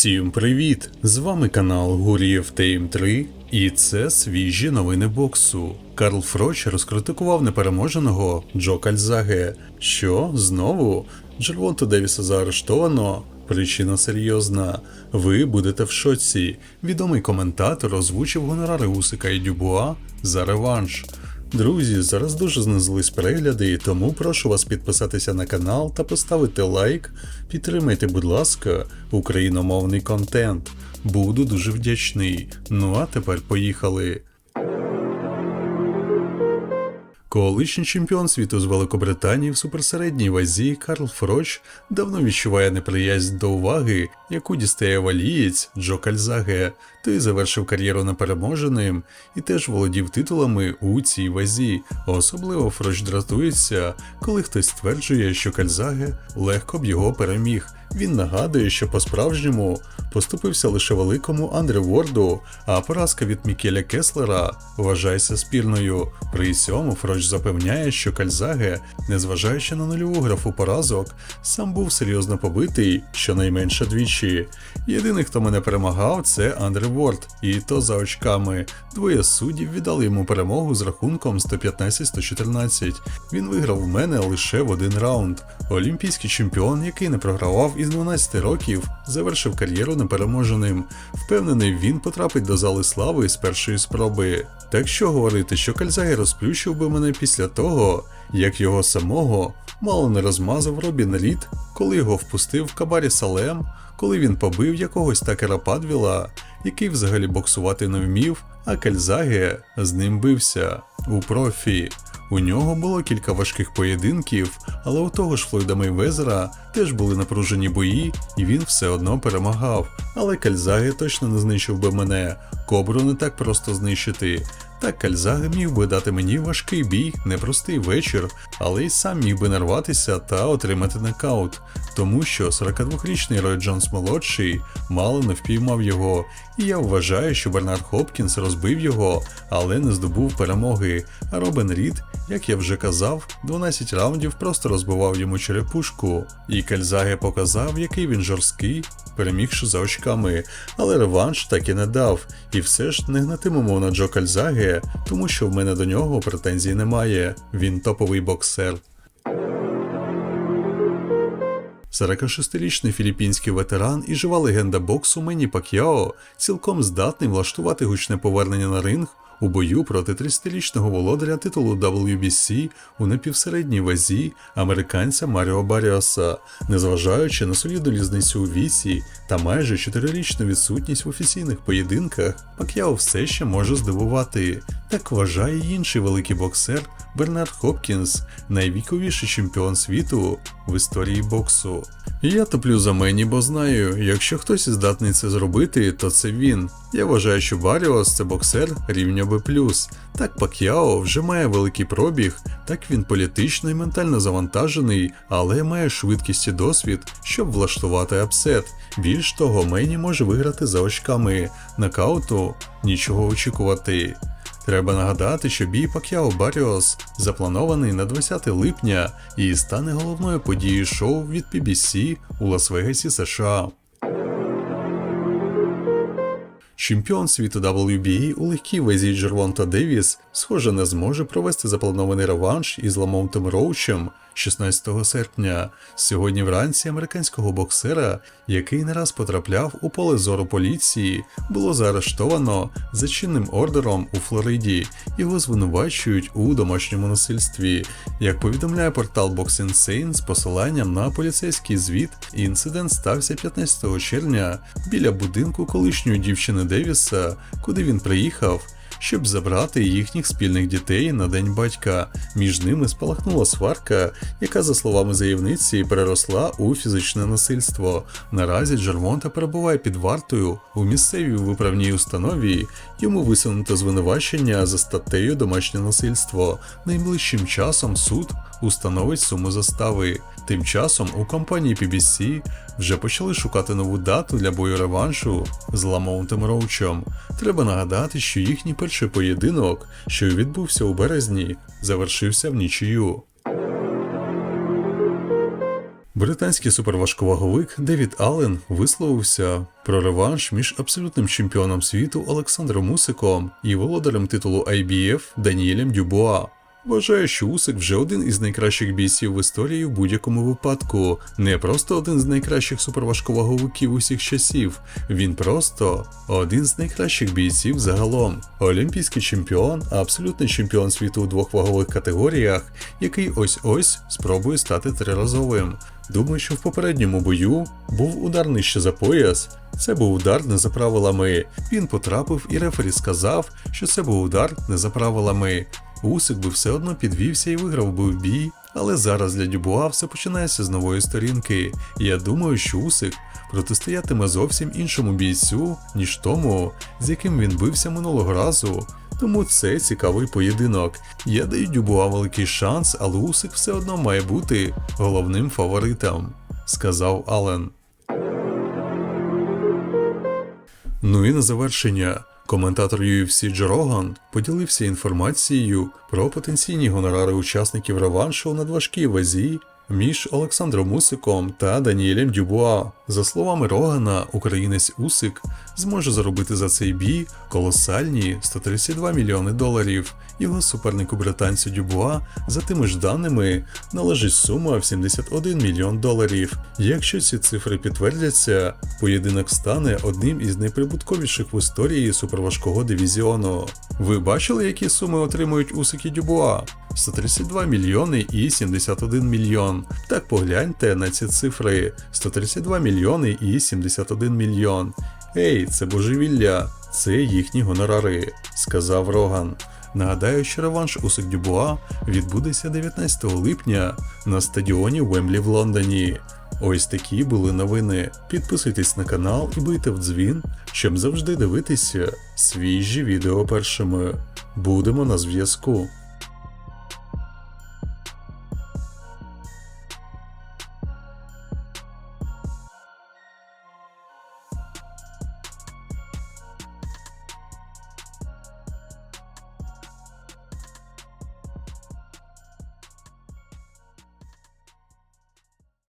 Всім привіт! З вами канал Гурієв Тейм 3 і це свіжі новини боксу. Карл Фроч розкритикував непереможеного Джо Кальзаге, що знову Джервонту Девіса заарештовано. Причина серйозна. Ви будете в шоці. Відомий коментатор озвучив гонорари Усика і Дюбуа за реванш. Друзі, зараз дуже знизились перегляди, тому прошу вас підписатися на канал та поставити лайк. Підтримайте, будь ласка, україномовний контент. Буду дуже вдячний. Ну а тепер поїхали. Колишній чемпіон світу з Великобританії в суперсередній вазі Карл Фроч давно відчуває неприязнь до уваги, яку дістає валієць Джо Кальзаге. Той завершив кар'єру непереможеним і теж володів титулами у цій вазі. Особливо Фроч дратується, коли хтось стверджує, що Кальзаге легко б його переміг. Він нагадує, що по-справжньому поступився лише великому Андре Ворду, а поразка від Мікеля Кеслера вважається спірною. При цьому Фроч запевняє, що Кальзаге, незважаючи на нульову графу поразок, сам був серйозно побитий, щонайменше двічі. Єдиний, хто мене перемагав, це Андре Ворд, і то за очками. Двоє суддів віддали йому перемогу з рахунком 115-114. Він виграв в мене лише в один раунд. Олімпійський чемпіон, який не програвав із 12 років, завершив кар'єру непереможеним. Впевнений, він потрапить до зали слави з першої спроби. Так що говорити, що Кальзагі розплющив би мене після того, як його самого мало не розмазав Робін Рід, коли його впустив в кабарі Салем, коли він побив якогось такера Падвіла, який взагалі боксувати не вмів, а Кальзаге з ним бився у профі. У нього було кілька важких поєдинків, але у того ж Флойда Мейвезера теж були напружені бої, і він все одно перемагав. Але кальзаги точно не знищив би мене. Кобру не так просто знищити. Так Кальзаге міг би дати мені важкий бій, непростий вечір, але й сам міг би нарватися та отримати нокаут, тому що 42-річний Рой Джонс молодший мало не впіймав його, і я вважаю, що Бернард Хопкінс розбив його, але не здобув перемоги. А Робен Рід, як я вже казав, 12 раундів просто розбивав йому черепушку. І Кальзаге показав, який він жорсткий, перемігши за очками, але реванш так і не дав. І все ж не гнатимемо на Джо Кальзаге, тому що в мене до нього претензій немає. Він топовий боксер. 46-річний філіппінський ветеран і жива легенда боксу Мені Пак'яо цілком здатний влаштувати гучне повернення на ринг у бою проти 30-річного володаря титулу WBC у напівсередній вазі американця Маріо Баріоса, незважаючи на солідну різницю у віці та майже 4-річну відсутність в офіційних поєдинках, Пак'яо все ще може здивувати. Так вважає інший великий боксер Бернард Хопкінс, найвіковіший чемпіон світу в історії боксу. Я топлю за Мені, бо знаю, якщо хтось здатний це зробити, то це він. Я вважаю, що Баріос це боксер рівня Б+. Так Пак'яо вже має великий пробіг, так він політично і ментально завантажений, але має швидкість і досвід, щоб влаштувати апсет. Більш того, Мені може виграти за очками. Нокауту нічого очікувати. Треба нагадати, що бій Пак'яо Баріос запланований на 20 липня і стане головною подією шоу від PBC у Лас-Вегасі, США. Чемпіон світу WBA у легкій вазі Джервонта Девіс, схоже, не зможе провести запланований реванш із Ламонтом Роучем 16 серпня. Сьогодні вранці американського боксера, який не раз потрапляв у поле зору поліції, було заарештовано за чинним ордером у Флориді. Його звинувачують у домашньому насильстві. Як повідомляє портал Boxing Insane з посиланням на поліцейський звіт, інцидент стався 15 червня біля будинку колишньої дівчини Девіса, куди він приїхав щоб забрати їхніх спільних дітей на день батька. Між ними спалахнула сварка, яка, за словами заявниці, переросла у фізичне насильство. Наразі Джермонта перебуває під вартою у місцевій виправній установі. Йому висунуто звинувачення за статтею домашнє насильство. Найближчим часом суд установить суму застави. Тим часом у компанії PBC вже почали шукати нову дату для бою реваншу з Ламоунтом Роучем. Треба нагадати, що їхній перший поєдинок, що відбувся у березні, завершився в нічию. Британський суперважковаговик Девід Аллен висловився про реванш між абсолютним чемпіоном світу Олександром Усиком і володарем титулу IBF Даніелем Дюбуа. Вважаю, що Усик вже один із найкращих бійців в історії в будь-якому випадку. Не просто один з найкращих суперважковаговиків усіх часів. Він просто один з найкращих бійців загалом. Олімпійський чемпіон, абсолютний чемпіон світу у двох вагових категоріях, який ось-ось спробує стати триразовим. Думаю, що в попередньому бою був удар нижче за пояс. Це був удар не за правилами. Він потрапив, і рефері сказав, що це був удар не за правилами. Усик би все одно підвівся і виграв би в бій, але зараз для Дюбуа все починається з нової сторінки. Я думаю, що Усик протистоятиме зовсім іншому бійцю, ніж тому, з яким він бився минулого разу. Тому це цікавий поєдинок. Я даю Дюбуа великий шанс, але Усик все одно має бути головним фаворитом, сказав Ален. Ну і на завершення. Коментатор UFC Джороган поділився інформацією про потенційні гонорари учасників реваншу на важкій вазі між Олександром Мусиком та Даніелем Дюбуа. За словами Рогана, українець Усик зможе заробити за цей бій колосальні 132 мільйони доларів. Його супернику британцю Дюбуа за тими ж даними належить сума в 71 мільйон доларів. Якщо ці цифри підтвердяться, поєдинок стане одним із найприбутковіших в історії суперважкого дивізіону. Ви бачили, які суми отримують Усик і Дюбуа? 132 мільйони і 71 мільйон. Так погляньте на ці цифри: 132 мільйони і 71 мільйон. Ей, це божевілля, це їхні гонорари, сказав Роган. Нагадаю, що реванш Усик Дюбуа відбудеться 19 липня на стадіоні Вемблі в Лондоні. Ось такі були новини. Підписуйтесь на канал і бийте в дзвін, щоб завжди дивитися свіжі відео першими. Будемо на зв'язку.